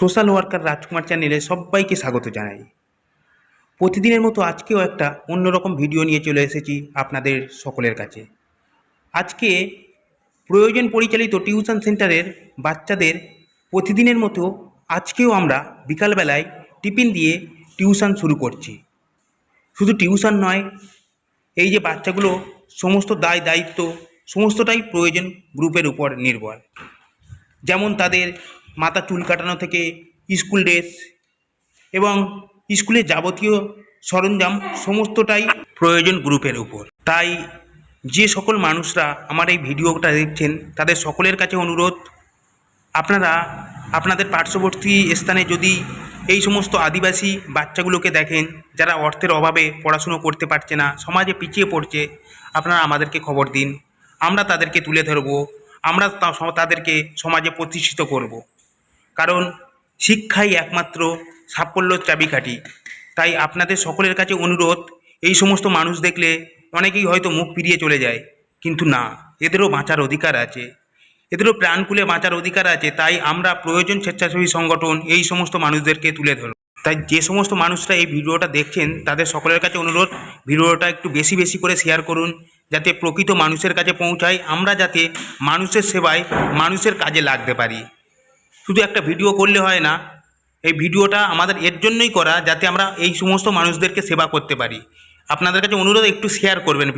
Social worker রাজকুমার চ্যানেলে সবাইকে স্বাগত জানাই। প্রতিদিনের মতো আজকেও একটা অন্যরকম ভিডিও নিয়ে চলে এসেছি আপনাদের সকলের কাছে। আজকে প্রয়োজন পরিচালিত টিউশন সেন্টারের বাচ্চাদের প্রতিদিনের মতো আজকেও আমরা বিকালবেলায় টিফিন দিয়ে টিউশন শুরু করছি। শুধু টিউশন নয়, এই যে বাচ্চাগুলো সমস্ত দায় দায়িত্ব, সমস্তটাই প্রয়োজন গ্রুপের উপর নির্ভর। যেমন তাদের মাথা চুল কাটানো থেকে স্কুল ড্রেস এবং স্কুলের যাবতীয় সরঞ্জাম সমস্তটাই প্রয়োজন গ্রুপের উপর। তাই যে সকল মানুষরা আমার এই ভিডিওটা দেখছেন, তাদের সকলের কাছে অনুরোধ, আপনারা আপনাদের পার্শ্ববর্তী স্থানে যদি এই সমস্ত আদিবাসী বাচ্চাগুলোকে দেখেন, যারা অর্থের অভাবে পড়াশুনো করতে পারছে না, সমাজে পিছিয়ে পড়ছে, আপনারা আমাদেরকে খবর দিন। আমরা তাদেরকে তুলে ধরব, আমরা তাদেরকে সমাজে প্রতিষ্ঠিত করব। কারণ শিক্ষাই একমাত্র সাফল্যর চাবিকাঠি। তাই আপনাদের সকলের কাছে অনুরোধ, এই সমস্ত মানুষ দেখলে অনেকেই হয়তো মুখ ফিরিয়ে চলে যায়। কিন্তু না, এদেরও বাঁচার অধিকার আছে। এদেরও প্রাণ খুলে বাঁচার অধিকার আছে, তাই আমরা প্রয়োজন স্বেচ্ছাসেবী সংগঠন এই সমস্ত মানুষদেরকে তুলে ধরব। তাই যে সমস্ত মানুষরা এই ভিডিওটা দেখছেন, তাদের সকলের কাছে অনুরোধ, ভিডিওটা একটু বেশি বেশি করে শেয়ার করুন, যাতে প্রকৃত মানুষের কাছে পৌঁছায়, আমরা যাতে মানুষের সেবায় মানুষের কাজে লাগতে পারি। শুধু একটা ভিডিও করলে হয় না, এই ভিডিওটা আমাদের এর জন্যই করা যাতে আমরা এই সমস্ত মানুষদেরকে সেবা করতে পারি। আপনাদের কাছে অনুরোধ, একটু শেয়ার করবেন